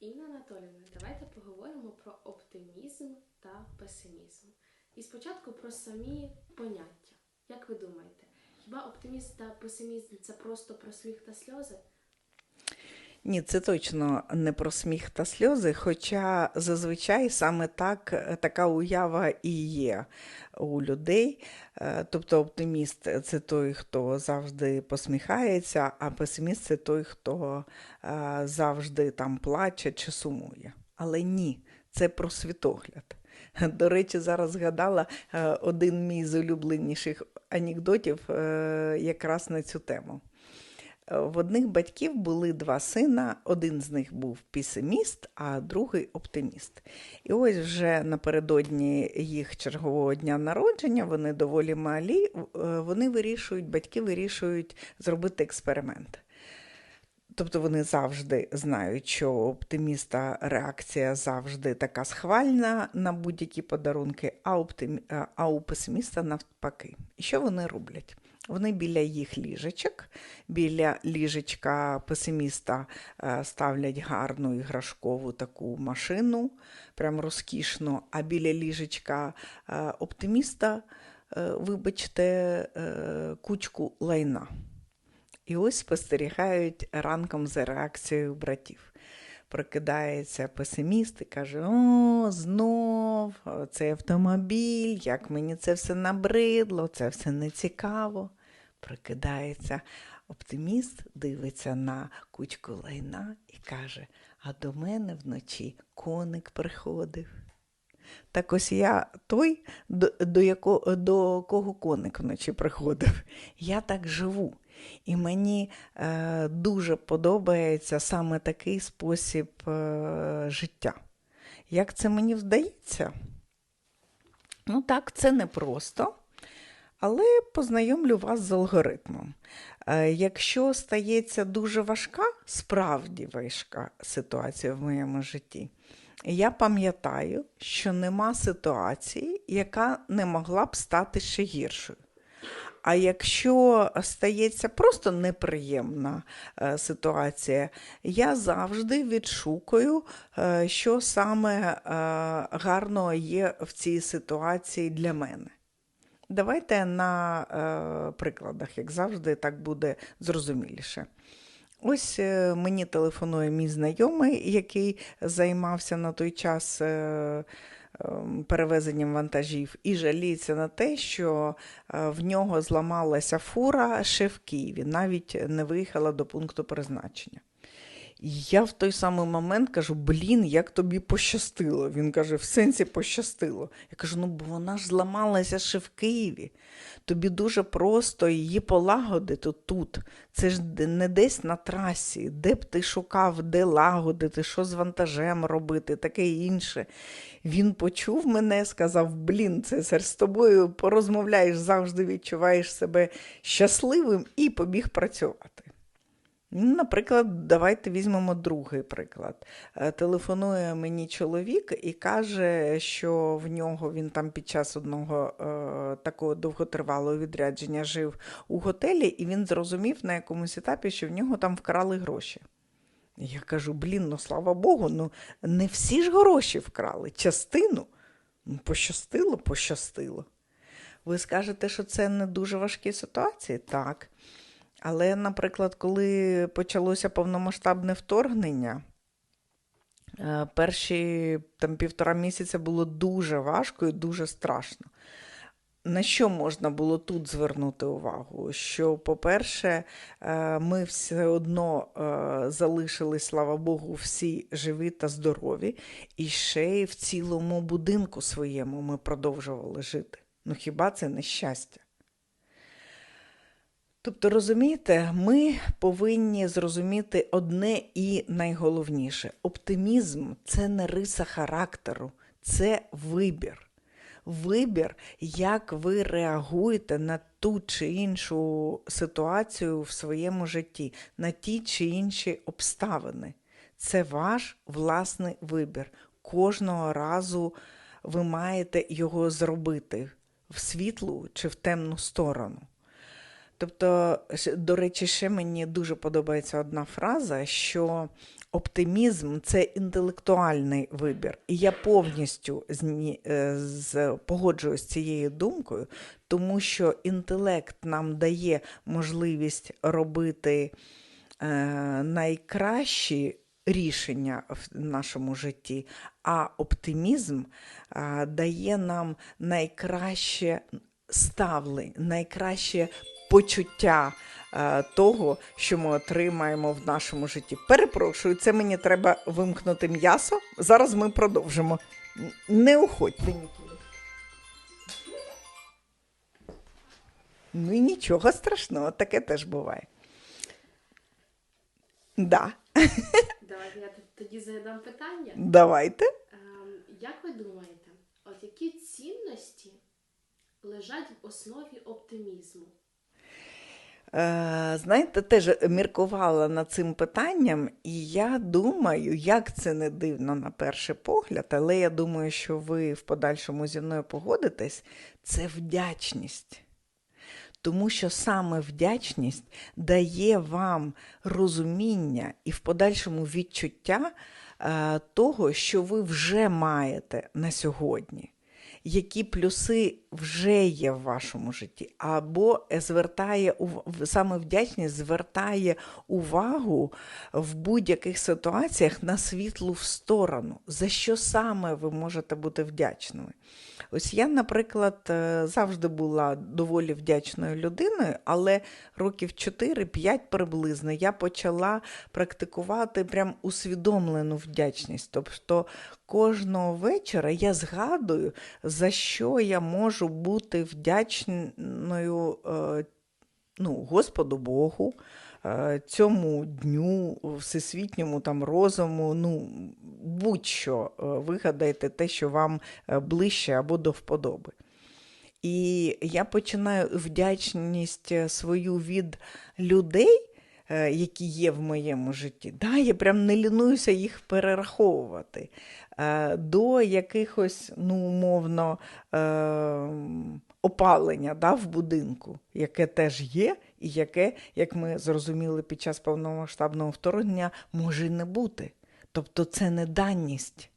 Інна Анатоліївна, давайте поговоримо про оптимізм та песимізм. І спочатку про самі поняття. Як ви думаєте, хіба оптимізм та песимізм це просто про сміх та сльози? Ні, це точно не про сміх та сльози, хоча зазвичай саме так, е, така уява і є у людей. Е, Тобто оптиміст це той, хто завжди посміхається, а песиміст це той, хто е, завжди там плаче чи сумує. Але ні, це про світогляд. До речі, зараз згадала один мій з улюбленіших анекдотів якраз на цю тему. Е, В одних батьків були два сина, один з них був песиміст, а другий оптиміст. І ось вже напередодні їх чергового дня народження, вони доволі малі, е, вони вирішують, батьки вирішують зробити експеримент. Тобто вони завжди знають, що оптиміста реакція завжди така схвальна на будь-які подарунки, а, оптимі... а- а у песиміста навпаки. І що вони роблять? Вони біля їх ліжечок, біля ліжечка песиміста е, ставлять гарну іграшкову таку машину, прям розкішну, а біля ліжечка е, оптиміста, е, вибачте, кучку лайна. І ось спостерігають ранком за реакцією братів. Прокидається песиміст і каже: О, знов цей автомобіль, як мені це все набридло, це все не цікаво. Прокидається оптиміст, дивиться на кучку лайна і каже: А до мене вночі коник приходив. Так ось я той, до, до, якого, до кого коник вночі приходив. Я так живу. І мені е, дуже подобається саме такий спосіб е, життя. Як це мені вдається? Ну так, це непросто, але познайомлю вас з алгоритмом. Е, якщо стається дуже важка, справді важка ситуація в моєму житті, я пам'ятаю, що нема ситуації, яка не могла б стати ще гіршою. А якщо стається просто неприємна е, ситуація, я завжди відшукую, е, що саме гарного є в цій ситуації для мене. Давайте на е, прикладах, як завжди, так буде зрозуміліше. Ось е, мені телефонує мій знайомий, який займався на той час е, ем, перевезенням вантажів, і жаліється на те, що е, в нього зламалася фура ще в Києві, навіть не виїхала до пункту призначення. І я в той самий момент кажу: блін, як тобі пощастило. Він каже, в сенсі пощастило. Я кажу, ну бо вона ж зламалася ще в Києві. Тобі дуже просто її полагодити тут. Це ж не десь на трасі, де б ти шукав, де лагодити, що з вантажем робити, таке інше. Він почув мене, сказав: Блін, Цесар, з тобою порозмовляєш, завжди відчуваєш себе щасливим і побіг працювати. Ну, Наприклад, давайте візьмемо другий приклад. Е, Телефонує мені чоловік і каже, що в нього він там під час одного е, такого довготривалого відрядження жив у готелі, і він зрозумів на якомусь етапі, що в нього там вкрали гроші. Я кажу: блін, ну слава Богу, ну не всі ж гроші вкрали, частину. Ну, пощастило, пощастило. Ви скажете, що це не дуже важкі ситуації? Так. Але, наприклад, коли почалося повномасштабне вторгнення, е, перші там, півтора місяця було дуже важко і дуже страшно. На що можна було тут звернути увагу? Що, по-перше, е, ми все одно е, залишились, слава Богу, всі живі та здорові, і ще й в цілому будинку своєму ми продовжували жити. Ну хіба це не щастя? Тобто, розумієте, ми повинні зрозуміти одне і найголовніше: оптимізм це не риса характеру, це вибір. Вибір, як ви реагуєте на ту чи іншу ситуацію в своєму житті, на ті чи інші обставини. Це ваш власний вибір. Кожного разу ви маєте його зробити в світлу чи в темну сторону. Тобто, до речі, ще мені дуже подобається одна фраза, що Оптимізм це інтелектуальний вибір. І я повністю е, з, погоджуюсь з цією думкою, тому що інтелект нам дає можливість робити е, найкращі рішення в нашому житті, а оптимізм е, дає нам найкраще ставлення, найкраще почуття е, того, що ми отримаємо в нашому житті. Перепрошую, це мені треба вимкнути м'ясо. Зараз ми продовжимо. Не уходьте нікуди. Ну і нічого страшного, таке теж буває. Да, Давайте я тоді задам питання. давайте. Ем, Як ви думаєте, от які цінності лежать в основі оптимізму? Е, знаєте, теж міркувала над цим питанням, і я думаю, як це не дивно на перший погляд, але я думаю, що ви в подальшому зі мною погодитесь, це вдячність. Тому що саме вдячність дає вам розуміння і в подальшому відчуття е, того, що ви вже маєте на сьогодні. Які плюси вже є в вашому житті, або звертає саме вдячність звертає увагу в будь-яких ситуаціях на світлу в сторону, за що саме ви можете бути вдячними. Ось я, наприклад, е, завжди була доволі вдячною людиною, але років 4-5 приблизно я почала практикувати прям усвідомлену вдячність. Тобто кожного вечора я згадую, за що я можу бути вдячною е, ну, Господу Богу, цьому дню, всесвітньому там розуму, ну, будь-що е, вигадайте те, що вам е, ближче або до вподоби. І я починаю вдячність е, свою від людей, е, які є в моєму житті. Да, я прям не лінуюся їх перераховувати. Е, До якихось, ну, умовно, е, опалення да, в будинку, яке теж є, і яке, як ми зрозуміли під час повномасштабного вторгнення, може не бути. Тобто це не даність.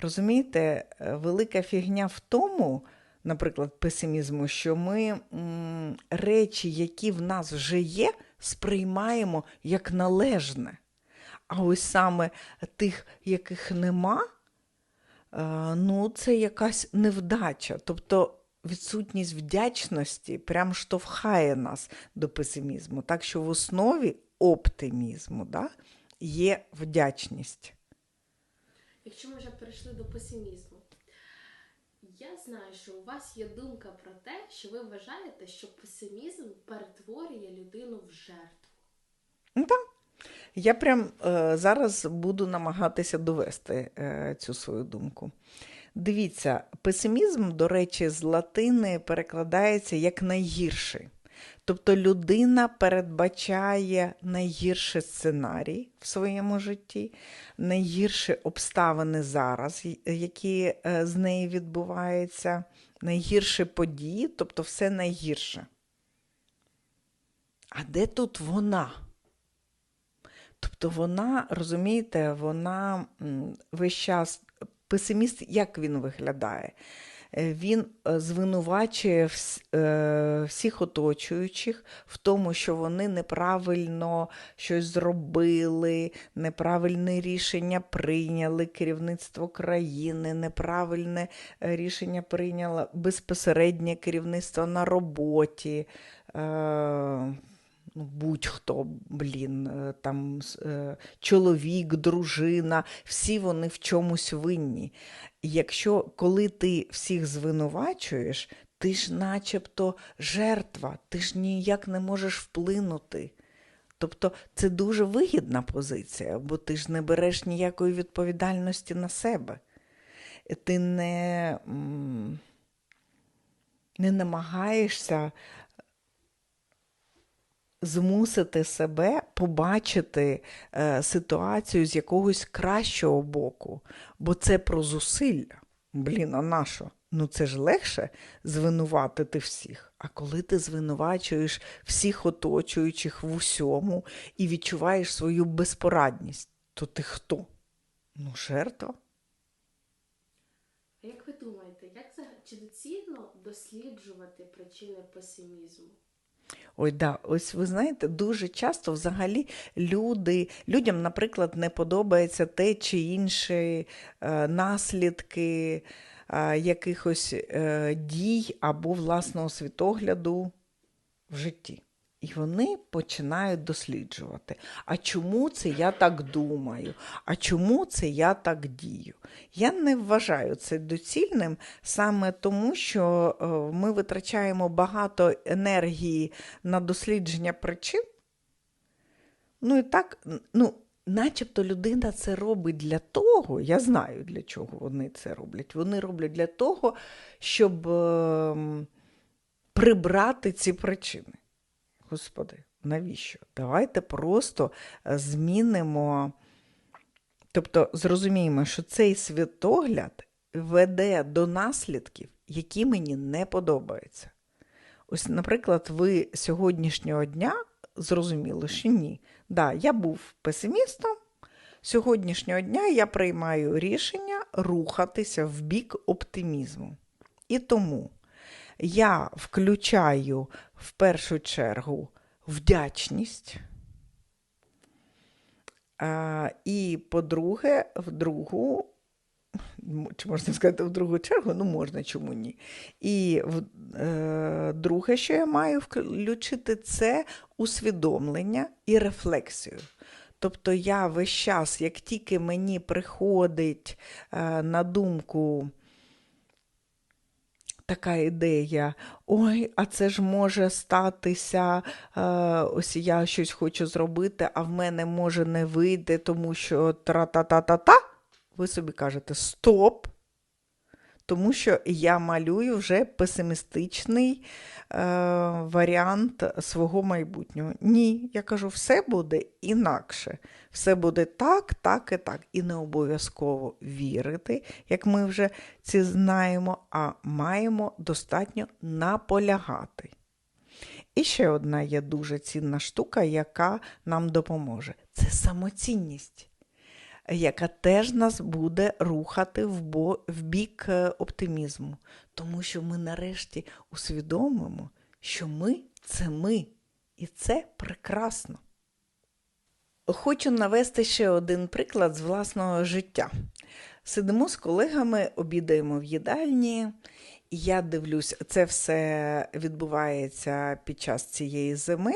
Розумієте, е, велика фігня в тому, наприклад, песимізму, що ми м, речі, які в нас вже є, сприймаємо як належне. А ось саме тих, яких нема, е, ну, це якась невдача. Тобто відсутність вдячності прям штовхає нас до песимізму. Так що в основі оптимізму да, є вдячність. Якщо ми вже перейшли до песимізму, я знаю, що у вас є думка про те, що ви вважаєте, що песимізм перетворює людину в жертву. Ну, так. Я прям е, зараз буду намагатися довести е, цю свою думку. Дивіться, песимізм, до речі, з латини перекладається як найгірший. Тобто людина передбачає найгірший сценарій в своєму житті, найгірші обставини зараз, які е, з нею відбуваються, найгірші події, тобто все найгірше. А де тут вона? Тобто вона, розумієте, вона весь час песиміст, як він виглядає? Е, Він е, звинувачує е, всіх оточуючих в тому, що вони неправильно щось зробили, неправильне рішення прийняли, керівництво країни, неправильне рішення прийняло безпосереднє керівництво на роботі. Ну, будь-хто, блін, е, там е, чоловік, дружина, всі вони в чомусь винні. Якщо коли ти всіх звинувачуєш, ти ж начебто жертва, ти ж ніяк не можеш вплинути. Тобто це дуже вигідна позиція, бо ти ж не береш ніякої відповідальності на себе. Ти не, не намагаєшся змусити себе побачити е, ситуацію з якогось кращого боку, бо це про зусилля. Блін, а на що? Ну це ж легше звинуватити всіх. А коли ти звинувачуєш всіх оточуючих в усьому і відчуваєш свою безпорадність, то ти хто? Ну, жертва. А як ви думаєте, як це чи доцільно досліджувати причини песимізму? Ой, да, ось ви знаєте, дуже часто взагалі люди, людям, наприклад, не подобається те чи інші е, наслідки е, якихось е, дій або власного світогляду в житті. І вони починають досліджувати. А чому це я так думаю? А чому це я так дію? Я не вважаю це доцільним саме тому, що е, ми витрачаємо багато енергії на дослідження причин. Ну і так, ну, начебто людина це робить для того, я знаю, для чого вони це роблять. Вони роблять для того, щоб ем, прибрати ці причини. Господи, навіщо? Давайте просто е, змінимо, тобто зрозуміємо, що цей світогляд веде до наслідків, які мені не подобаються. Ось, наприклад, ви сьогоднішнього дня зрозуміли, що ні. Да, я був песимістом. Сьогоднішнього дня я приймаю рішення рухатися в бік оптимізму. І тому я включаю в першу чергу вдячність. І, по-друге, в другу, чи можна сказати, в другу чергу, ну можна, чому ні. І е, друге, що я маю включити, це усвідомлення і рефлексію. Тобто я весь час, як тільки мені приходить е, на думку така ідея, ой, а це ж може статися, е, ось я щось хочу зробити, а в мене може не вийде, тому що тра-та-та-та-та, ви собі кажете стоп, тому що я малюю вже песимістичний е, варіант свого майбутнього. Ні, я кажу, все буде інакше. Все буде так, так і так. І не обов'язково вірити, як ми вже ці знаємо, а маємо достатньо наполягати. І ще одна є дуже цінна штука, яка нам допоможе це самоцінність яка теж нас буде рухати в, бік е, оптимізму. Тому що ми нарешті усвідомимо, що ми це ми, і це прекрасно. Хочу навести ще один приклад з власного життя. Сидимо з колегами, обідаємо в їдальні, і я дивлюсь, це все відбувається під час цієї зими.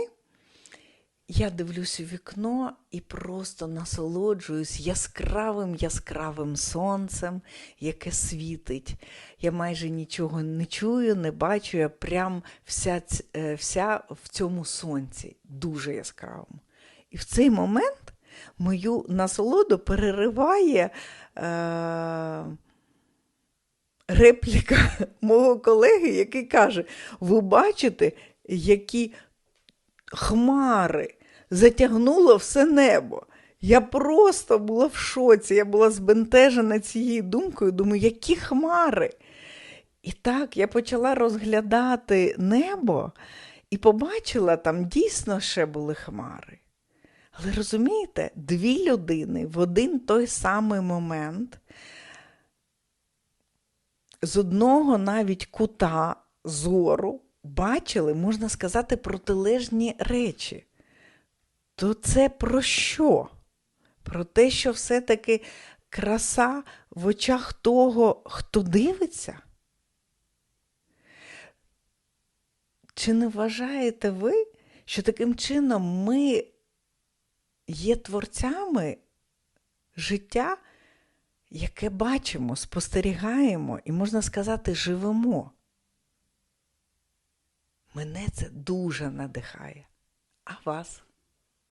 Я дивлюсь у вікно і просто насолоджуюсь яскравим яскравим сонцем, яке світить. Я майже нічого не чую, не бачу, я прям вся, вся в цьому сонці, дуже яскравому. І в цей момент мою насолоду перериває е- репліка мого колеги, який каже: Ви бачите, які хмари затягнуло все небо. Я просто була в шоці, я була збентежена цією думкою, думаю, які хмари. І так я почала розглядати небо і побачила, там дійсно ще були хмари. Але розумієте, дві людини в один той самий момент з одного навіть кута зору бачили, можна сказати, протилежні речі. То це про що? Про те, що все-таки краса в очах того, хто дивиться? Чи не вважаєте ви, що таким чином ми є творцями життя, яке бачимо, спостерігаємо і, можна сказати, живемо? Мене це дуже надихає. А вас?